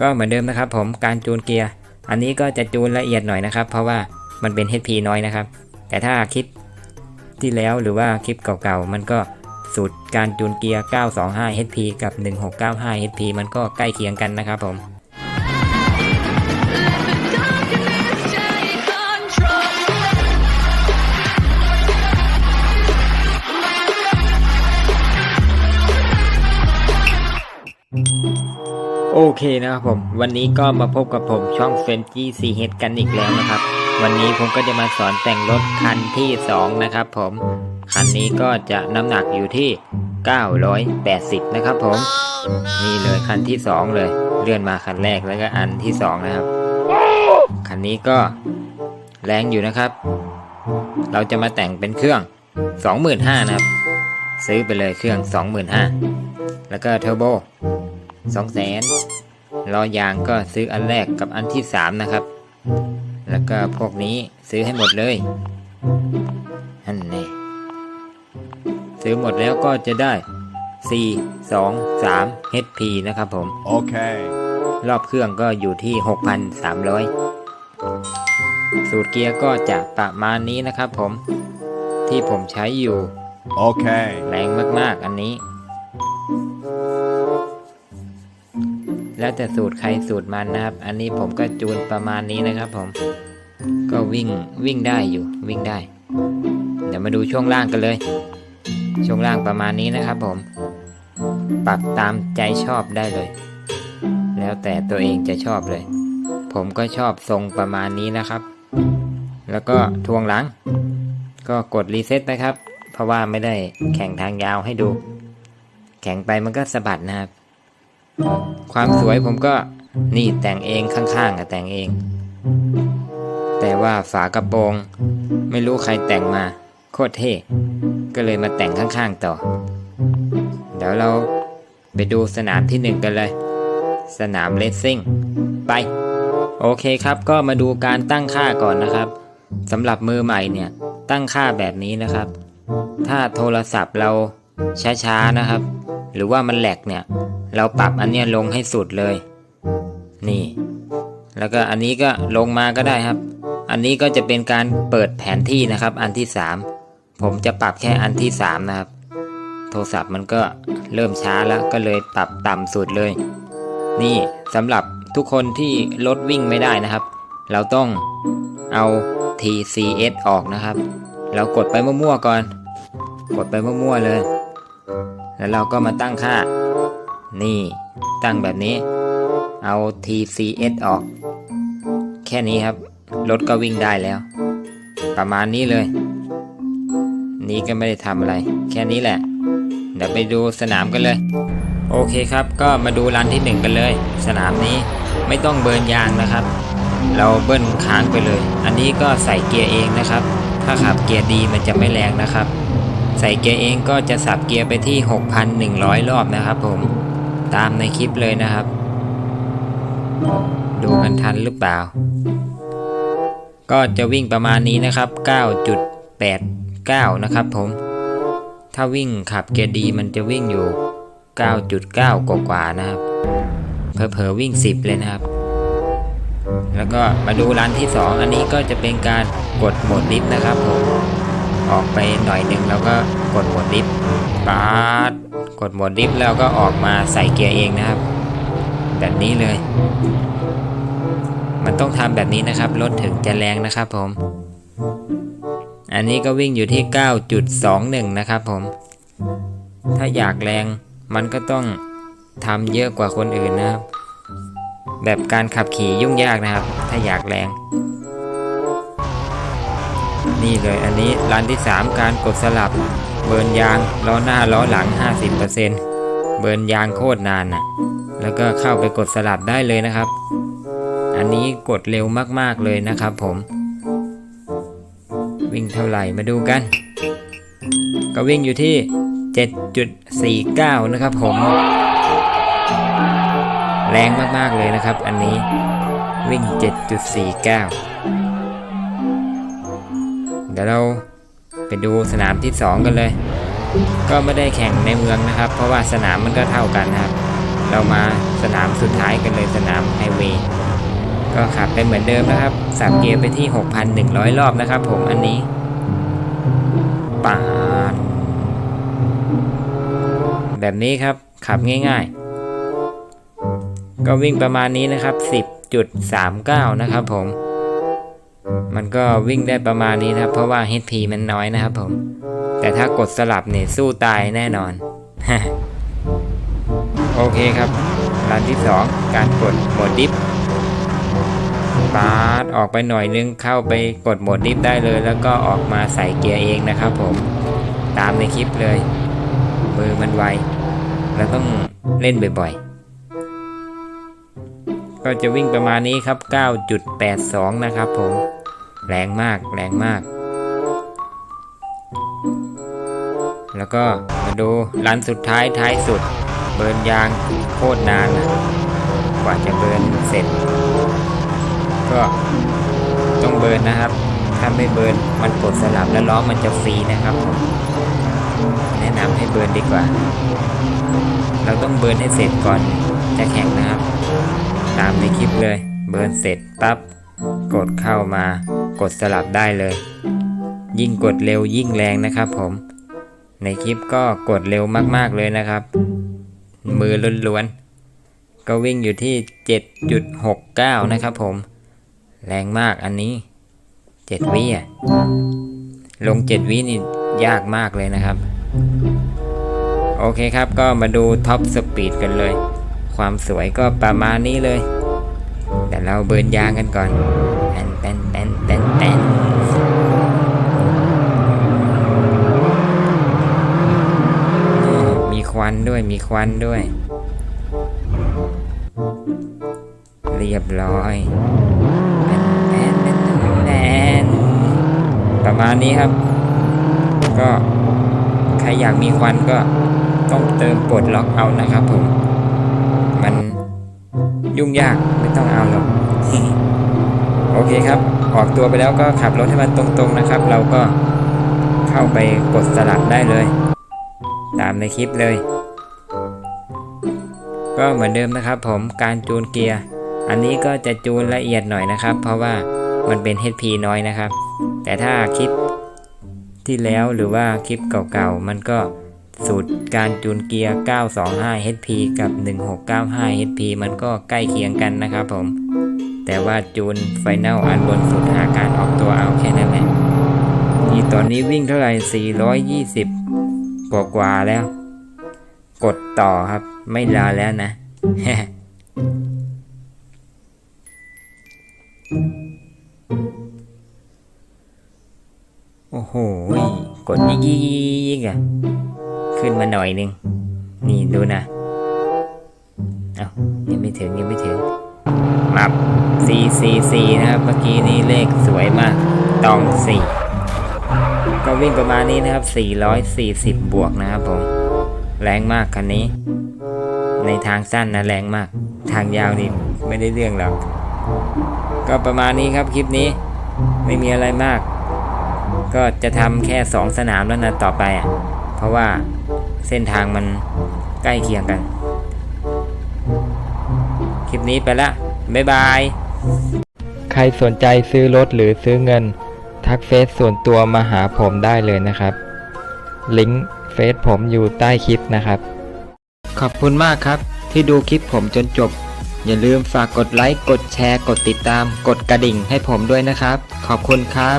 ก็เหมือนเดิมนะครับผมการจูนเกียร์ อันนี้ก็จะจูนละเอียดหน่อยนะครับ เพราะว่ามันเป็น HP น้อยนะครับ แต่ถ้าคลิปที่แล้วหรือว่าคลิปเก่าๆ มันก็สูตรการจูนเกียร์ 925 HP กับ 1695 HP มันก็ใกล้เคียงกันนะครับผม โอเคนะครับผม วันนี้ก็มาพบกับผมช่องเฟนจี้ซีเฮดกันอีกแล้วนะครับ วันนี้ผมก็จะมาสอนแต่งรถคันที่ 2 นะครับผม คันนี้ก็จะน้ำหนักอยู่ที่ 980 นะครับผม นี่เลยคันที่ 2 เลย เลื่อนมาคันแรกแล้วก็อันที่ 2 นะครับ คันนี้ก็แรงอยู่นะครับ เราจะมาแต่งเป็นเครื่อง 25,000นะครับ ซื้อไปเลยเครื่อง 25,000แล้วก็เทอร์โบ สองแสนล้อยางก็ซื้ออันแรกกับอันที่สามนะครับ แล้วก็พวกนี้ซื้อให้หมดเลยอันนี้ซื้อหมดแล้วก็จะได้ 4 2 3 HP นะครับผม Okay. รอบเครื่องก็อยู่ที่ 6,300 สูตรเกียร์ก็จะประมาณนี้นะครับผม ที่ผมใช้อยู่ Okay. แรงมากๆอันนี้ แล้วแต่สูตรใครสูตรมันนะครับ อันนี้ผมก็จูนประมาณนี้นะครับ ผม ก็วิ่งวิ่งได้อยู่วิ่งได้ เดี๋ยวมาดูช่วงล่างกันเลย ช่วงล่างประมาณนี้นะครับ ผม ปรับตามใจชอบได้เลย แล้วแต่ตัวเองจะชอบเลย ผมก็ชอบทรงประมาณนี้นะครับ แล้วก็ทวงหลัง ก็กดรีเซ็ตนะครับ เพราะว่าไม่ได้แข่งทางยาวให้ดู แข่งไปมันก็สะบัดนะครับ ความสวยผมก็นี่แต่งเองข้างๆอะแต่งเอง แต่ว่าฝากระโปรง ไม่รู้ใครแต่งมา โคตรเท่ก็เลยมาแต่งข้างๆต่อ เดี๋ยวเราไปดูสนามที่หนึ่งกันเลย สนามเลสซิ่ง ไป โอเคครับก็มาดูการตั้งค่าก่อนนะครับสำหรับมือใหม่เนี่ยตั้งค่าแบบนี้นะครับ ถ้าโทรศัพท์เราช้าๆนะครับ หรือว่ามันแหลกเนี่ย เราปรับอันเนี้ยลงให้สุดเลย นี่ แล้วก็อันนี้ก็ลงมาก็ได้ครับ อันนี้ก็จะเป็นการเปิดแผนที่นะครับ อันที่สามผมจะปรับแค่อันที่สามนะครับ โทรศัพท์มันก็เริ่มช้าแล้วก็เลยปรับต่ำสุดเลย นี่สำหรับทุกคนที่รถวิ่งไม่ได้นะครับ เราต้องเอา TCS ออกนะครับ เรากดไปมั่วๆก่อน กดไปมั่วๆเลย แล้วเราก็มาตั้งค่า นี่ ตั้งแบบนี้ เอา TCS ออก แค่นี้ครับ รถก็วิ่งได้แล้ว ประมาณนี้เลย นี่ก็ไม่ได้ทำอะไร แค่นี้แหละ เดี๋ยวไปดูสนามกันเลย โอเคครับ ก็มาดูรันที่หนึ่งกันเลย สนามนี้ไม่ต้องเบิร์นยางนะครับ เราเบิ้ลค้างไปเลย อันนี้ก็ใส่เกียร์เองนะครับ ถ้าขับเกียร์ดีมันจะไม่แรงนะครับใส่เกียร์เองก็จะสับเกียร์ไปที่ 6,100 รอบนะครับผม ตามในคลิปเลยนะครับ ดูกันทันหรือเปล่า ก็จะวิ่งประมาณนี้นะครับ 9.89 นะครับผม ถ้าวิ่งขับเกียร์ดีมันจะวิ่งอยู่ 9.9 กว่าๆนะครับเผลอๆวิ่ง 10 เลยนะครับ แล้วก็มาดูร้านที่ 2 อันนี้ก็จะเป็นการกดโหมดลิฟต์นะครับผม ออกไปหน่อยหนึ่งแล้วก็กดโหมดลิฟต์ปาด กดหมดลิฟต์แล้วก็ออกมาใส่เกียร์เองนะครับ แบบนี้เลย มันต้องทำแบบนี้นะครับ รถถึงจะแรงนะครับผม อันนี้ก็วิ่งอยู่ที่ 9.21 นะครับผม ถ้าอยากแรงมันก็ต้องทำเยอะกว่าคนอื่นนะครับ แบบการขับขี่ยุ่งยากนะครับ ถ้าอยากแรง นี่เลยอันนี้ร้านที่ 3 การกดสลับ เบิร์นยางล้อหน้าล้อหลัง 50%เบิร์นยางโคตรนานน่ะ แล้วก็เข้าไปกดสลับได้เลยนะครับ อันนี้กดเร็วมากๆเลยนะครับผม วิ่งเท่าไหร่มาดูกัน ก็วิ่งอยู่ที่ 7.49 นะครับผม แรงมากๆเลยนะครับ อันนี้วิ่ง 7.49 เดี๋ยวเรา ดูสนามที่ 2 กันเลย ก็ไม่ได้แข่งในเมืองนะครับ เพราะว่าสนามมันก็เท่ากันนะครับเเรามาสนามสุดท้ายกันเลยสนามไฮเวย์ก็ขับไปเหมือนเดิมนะครับสับเกียร์ไปที่ 6,100 รอบนะครับ ผมอันนี้ปาดแบบนี้ครับขับง่ายๆ ก็วิ่งประมาณนี้นะครับ 10.39 นะครับผม มันก็วิ่งได้ประมาณนี้นะครับ เพราะว่า HP มันน้อยนะครับผม แต่ถ้ากดสลับเนี่ยสู้ตายแน่นอน โอเคครับรันที่ 2 การกดโหมดดิฟปาดออกไปหน่อยนึงเข้าไปกดโหมดดิฟได้เลย แล้วก็ออกมาใส่เกียร์เองนะครับผมตามในคลิปเลยมือมันไวเราต้องเล่นบ่อยๆ ก็จะวิ่งประมาณนี้ครับ 9.82 นะครับผม แรงมาก แรงมาก แล้วก็มาดูรันสุดท้ายท้ายสุด เบิร์นยางโคตรนานนะกว่าจะเบิร์นเสร็จ ก็ต้องเบิร์นนะครับ ถ้าไม่เบิร์นมันกดสลับแล้วล้อมันจะฟรีนะครับผมแนะนำให้เบิร์นดีกว่า เราต้องเบิร์นให้เสร็จก่อนจะแข่งนะครับ ตามในคลิปเลย เบิร์นเสร็จปั๊บกดเข้ามากดสลับได้เลย ยิ่งกดเร็วยิ่งแรงนะครับผม ในคลิปก็กดเร็วมากๆเลยนะครับ มือล้วนๆก็วิ่งอยู่ที่ 7.69 นะครับผม แรงมากอันนี้ 7 วิอะลง 7 วินี่ยากมากเลยนะครับ โอเคครับก็มาดูท็อปสปีดกันเลย ความสวยก็ประมาณนี้เลย แต่เราเบิร์นยางกันก่อนแปนแปนแปนแปนแปนนี่มีควันด้วยมีควันด้วย เรียบร้อยแปนแปนแปนแปนประมาณนี้ครับ ก็ใครอยากมีควันก็ต้องเติมปลดล็อกเอานะครับผม มันยุ่งยากไม่ต้องเอาหรอกโอเคครับ ออกตัวไปแล้วก็ขับรถให้มันตรงๆนะครับ เราก็เข้าไปกดสลับได้เลย ตามในคลิปเลย ก็เหมือนเดิมนะครับ ผมการจูนเกียร์ อันนี้ก็จะจูนละเอียดหน่อยนะครับ เพราะว่ามันเป็น HP น้อยนะครับ แต่ถ้าคลิปที่แล้วหรือว่าคลิปเก่าๆมันก็ สูตรการจูนเกียร์ 925 HP กับ 1695 HP มันก็ใกล้เคียงกันนะครับผม แต่ว่าจูนไฟแนลอันบนสุดหาการออกตัวเอาแค่นั้นแหละนี่ตอนนี้วิ่งเท่าไหร่ 420 กว่ากว่าแล้ว กดต่อครับ ไม่รอแล้วนะ โอ้โห กดยิกยิกยิกยิกอะ ขึ้นมาหน่อยหนึง นี่ดูนะ เอายังไม่ถึงยังไม่ถึงมับ444นะครับ เมื่อกี้นี้เลขสวยมาก ตอง 4 ก็วิ่งประมาณนี้นะครับ 440 บวกนะครับผม แรงมากคันนี้ ในทางสั้นนะแรงมาก ทางยาวนี่ไม่ได้เรื่องหรอก ก็ประมาณนี้ครับคลิปนี้ ไม่มีอะไรมาก ก็จะทำแค่ 2 สนามแล้วนะต่อไปอะ เพราะว่า เส้นทางมันใกล้เคียงกัน คลิปนี้ไปละ บ๊ายบาย ใครสนใจซื้อรถหรือซื้อเงิน ทักเฟซส่วนตัวมาหาผมได้เลยนะครับ ลิงก์เฟซผมอยู่ใต้คลิปนะครับ ขอบคุณมากครับ ที่ดูคลิปผมจนจบ อย่าลืมฝากกดไลค์ กดแชร์ กดติดตาม กดกระดิ่งให้ผมด้วยนะครับ ขอบคุณครับ